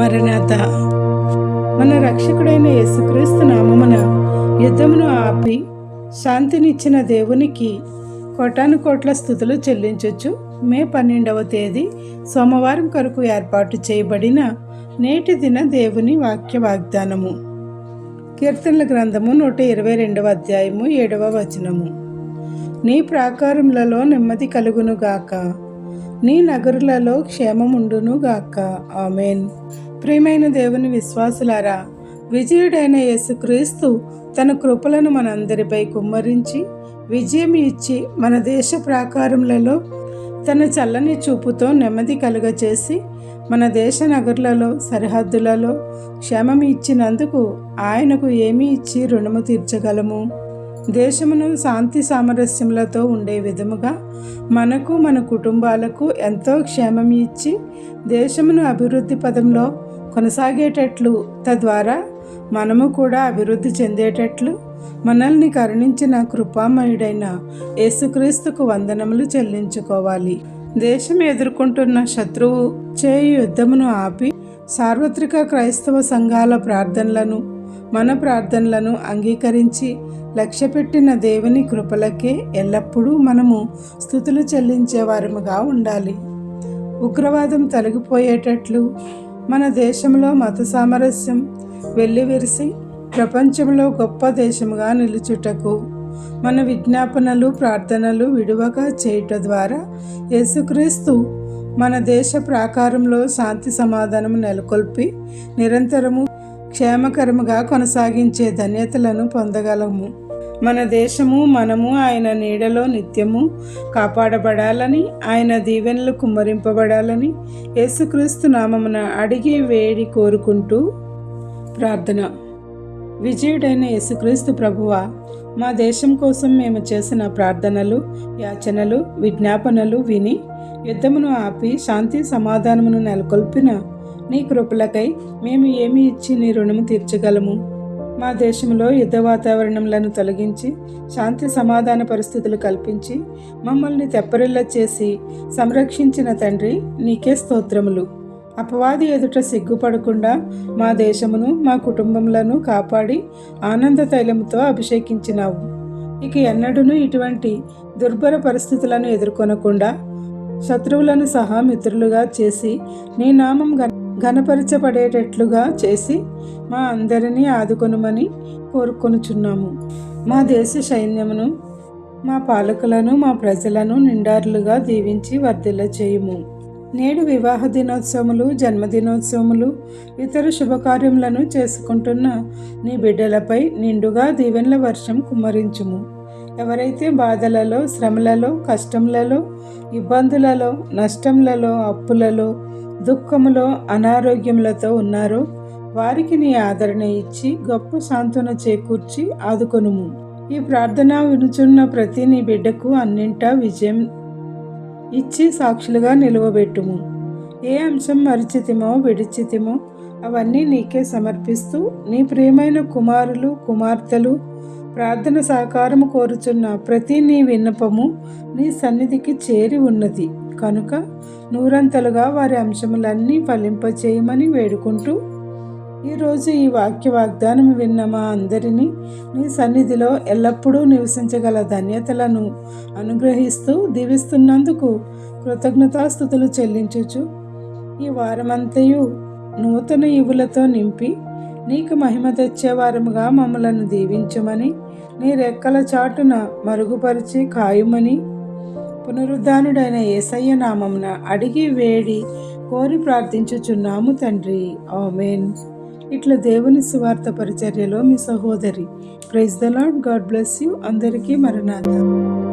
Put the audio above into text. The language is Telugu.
మరణాత. మన రక్షకుడైన యేసుక్రీస్తు నామమున యుద్ధమును ఆపి శాంతినిచ్చిన దేవునికి కోటాను కోట్ల స్థుతులు చెల్లించొచ్చు మే పన్నెండవ తేదీ సోమవారం కొరకు ఏర్పాటు చేయబడిన నేటి దిన దేవుని వాక్య వాగ్దానము కీర్తనల గ్రంథము నూట ఇరవై రెండవ అధ్యాయము ఏడవ వచనము. నీ ప్రాకారములలో నెమ్మది కలుగును గాక. నీ నగరులలో క్షేమముండునుగాక ఆమెన్. ప్రియమైన దేవుని విశ్వాసులారా విజయుడైన యేసుక్రీస్తు తన కృపలను మనందరిపై కుమ్మరించి విజయం ఇచ్చి మన దేశ ప్రాకారములలో తన చల్లని చూపుతో నెమ్మది కలుగచేసి మన దేశ నగరులలో సరిహద్దులలో క్షేమం ఇచ్చినందుకు ఆయనకు ఏమి ఇచ్చి రుణము తీర్చగలము? దేశమును శాంతి సామరస్యములతో ఉండే విధముగా మనకు మన కుటుంబాలకు ఎంతో క్షేమం ఇచ్చి దేశమును అభివృద్ధి పదంలో కొనసాగేటట్లు తద్వారా మనము కూడా అభివృద్ధి చెందేటట్లు మనల్ని కరుణించిన కృపామయుడైన యేసుక్రీస్తుకు వందనములు చెల్లించుకోవాలి. దేశం ఎదుర్కొంటున్న శత్రువు చేయి యుద్ధమును ఆపి సార్వత్రిక క్రైస్తవ సంఘాల ప్రార్థనలను మన ప్రార్థనలను అంగీకరించి లక్ష్యపెట్టిన దేవుని కృపలకే ఎల్లప్పుడూ మనము స్థుతులు చెల్లించేవారముగా ఉండాలి. ఉగ్రవాదం తొలగిపోయేటట్లు మన దేశంలో మత సామరస్యం వెల్లివిరిసి ప్రపంచంలో గొప్ప దేశముగా నిలుచుటకు మన విజ్ఞాపనలు ప్రార్థనలు విడువగా చేయుట ద్వారా యేసుక్రీస్తు మన దేశ ప్రాకారంలో శాంతి సమాధానం నెలకొల్పి నిరంతరము క్షేమకరముగా కొనసాగించే ధన్యతలను పొందగలము. మన దేశము మనము ఆయన నీడలో నిత్యము కాపాడబడాలని ఆయన దీవెనలు కుమ్మరింపబడాలని యేసుక్రీస్తు నామమున అడిగి వేడి కోరుకుంటూ ప్రార్థన. విజయుడైన యేసుక్రీస్తు ప్రభువ మా దేశం కోసం మేము చేసిన ప్రార్థనలు యాచనలు విజ్ఞాపనలు విని యుద్ధమును ఆపి శాంతి సమాధానమును నెలకొల్పిన నీ కృపలకై మేము ఏమి ఇచ్చి నీ రుణము తీర్చగలము? మా దేశంలో యుద్ధ వాతావరణంలను తొలగించి శాంతి సమాధాన పరిస్థితులు కల్పించి మమ్మల్ని తెప్పరిల్ల చేసి సంరక్షించిన తండ్రి నీకే స్తోత్రములు. అపవాది ఎదుట సిగ్గుపడకుండా మా దేశమును మా కుటుంబములను కాపాడి ఆనంద తైలముతో అభిషేకించినావు. ఇక ఎన్నడూను ఇటువంటి దుర్భర పరిస్థితులను ఎదుర్కొనకుండా శత్రువులను సహా మిత్రులుగా చేసి నీ నామం ఘనపరచబడేటట్లుగా చేసి మా అందరినీ ఆదుకొనుమని కోరుకొనుచున్నాము. మా దేశ సైన్యమును మా పాలకులను మా ప్రజలను నిండారులుగా దీవించి వర్ధిల్ల చేయుము. నేడు వివాహ దినోత్సవములు జన్మదినోత్సవములు ఇతర శుభకార్యములను చేసుకుంటున్న నీ బిడ్డలపై నిండుగా దీవెనల వర్షం కుమ్మరించుము. ఎవరైతే బాధలలో శ్రమలలో కష్టములలో ఇబ్బందులలో నష్టములలో అప్పులలో దుఃఖములో అనారోగ్యములతో ఉన్నారో వారికి నీ ఆదరణ ఇచ్చి గొప్ప సాంత్వన చేకూర్చి ఆదుకొనుము. ఈ ప్రార్థన వినుచున్న ప్రతి నీ బిడ్డకు అన్నింటా విజయం ఇచ్చి సాక్షులుగా నిలువబెట్టుము. ఏ అంశం మరిచితిమో విడిచితిమో అవన్నీ నీకే సమర్పిస్తూ నీ ప్రియమైన కుమారులు కుమార్తెలు ప్రార్థన సహకారము కోరుచున్న ప్రతి నీ విన్నపము నీ సన్నిధికి చేరి ఉన్నది. కనుక నూరంతలుగా వారి అంశములన్నీ ఫలింపచేయమని వేడుకుంటూ ఈరోజు ఈ వాక్య వాగ్దానం విన్న మా అందరినీ నీ సన్నిధిలో ఎల్లప్పుడూ నివసించగల ధన్యతలను అనుగ్రహిస్తూ దీవిస్తున్నందుకు కృతజ్ఞతాస్థుతులు చెల్లించుచు. ఈ వారమంతయు నూతన ఇవులతో నింపి నీకు మహిమ తెచ్చేవారముగా మమ్మలను దీవించమని నీ రెక్కల చాటున మరుగుపరిచి కాయుమని. పునరుద్ధానుడైన ఏసయ్య నామమున అడిగి వేడి కోరి ప్రార్థించుచున్నాము తండ్రి. ఆమెన్. ఇట్లా దేవుని సువార్త పరిచర్యలో మీ సహోదరి praise the Lord God bless you. అందరికీ మరణార్థం